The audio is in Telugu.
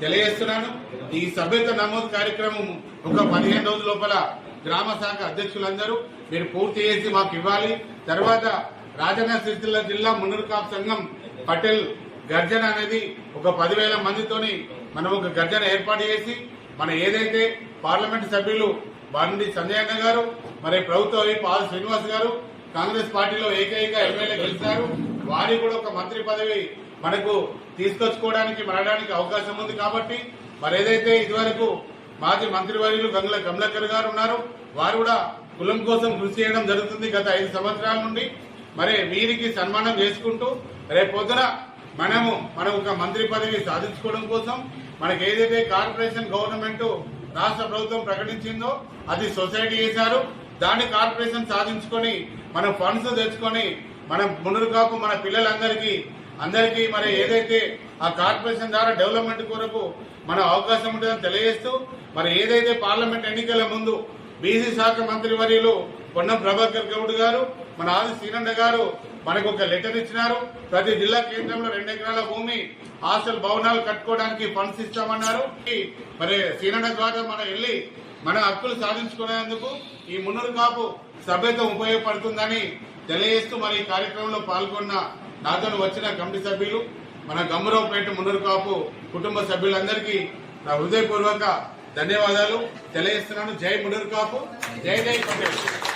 తెలియజేస్తున్నాను. ఈ సభ్యత నమోదు కార్యక్రమం ఒక పదిహేను రోజుల లోపల గ్రామ శాఖ అధ్యక్షులందరూ మీరు పూర్తి చేసి మాకు ఇవ్వాలి. తర్వాత రాజన్న సిరిసిల్ల జిల్లా మున్నూరు సంఘం పటేల్ గర్జన అనేది ఒక పదివేల మందితోని మనం ఒక గర్జన ఏర్పాటు చేసి మన ఏదైతే పార్లమెంట్ సభ్యులు బండి సంజయ్ అన్న గారు మరి ప్రభుత్వ వైపు ఆర్ శ్రీనివాస్ గారు కాంగ్రెస్ పార్టీలో ఏకైక ఎమ్మెల్యే గెలిచారు. వారికి కూడా ఒక మంత్రి పదవి మనకు తీసుకొచ్చుకోవడానికి మరడానికి అవకాశం ఉంది కాబట్టి మరి ఏదైతే ఇదివరకు మాజీ మంత్రివర్యులు గంగుల కమలాకర్ గారు ఉన్నారు వారు కూడా కులం కోసం కృషి చేయడం జరుగుతుంది గత ఐదు సంవత్సరాల నుండి. మరి వీరికి సన్మానం చేసుకుంటూ రేపొద్దున మనము మనం ఒక మంత్రి పదవి సాధించుకోవడం కోసం మనకి ఏదైతే కార్పొరేషన్ గవర్నమెంట్ రాష్ట్ర ప్రభుత్వం ప్రకటించిందో అది సొసైటీ చేశారు. దాన్ని కార్పొరేషన్ సాధించుకొని మనం ఫండ్స్ తెచ్చుకొని మనం మునురుకాపు మన పిల్లలందరికీ అందరికీ మరి ఏదైతే ఆ కార్పొరేషన్ ద్వారా డెవలప్మెంట్ కొరకు మన అవకాశం ఉంటుందని తెలియజేస్తూ మరి ఏదైతే పార్లమెంట్ ఎన్నికల ముందు బీసీ శాఖ మంత్రి వర్యులు పొన్నం ప్రభాకర్ గౌడ్ గారు మన ఆది శ్రీనంద గారు మనకు ఒక లెటర్ ఇచ్చినారు. ప్రతి జిల్లా కేంద్రంలో రెండు ఎకరాల భూమి హాస్టల్ భవనాలు కట్టుకోవడానికి ఫండ్స్ ఇస్తామన్నారు. మరి శ్రీనంద ద్వారా మనం వెళ్ళి మన హక్కులు సాధించుకునేందుకు ఈ మున్నూరు కాపు సభ్యత ఉపయోగపడుతుందని తెలియజేస్తూ మరి ఈ కార్యక్రమంలో పాల్గొన్న నాతో వచ్చిన కమిటీ సభ్యులు మన గమ్మరావుపేట మున్నూరు కాపు కుటుంబ సభ్యులందరికీ నా హృదయపూర్వక ధన్యవాదాలు. తెలియజేస్తున్నాను. జై మున్నూరు కాపు. జై జై పటేల్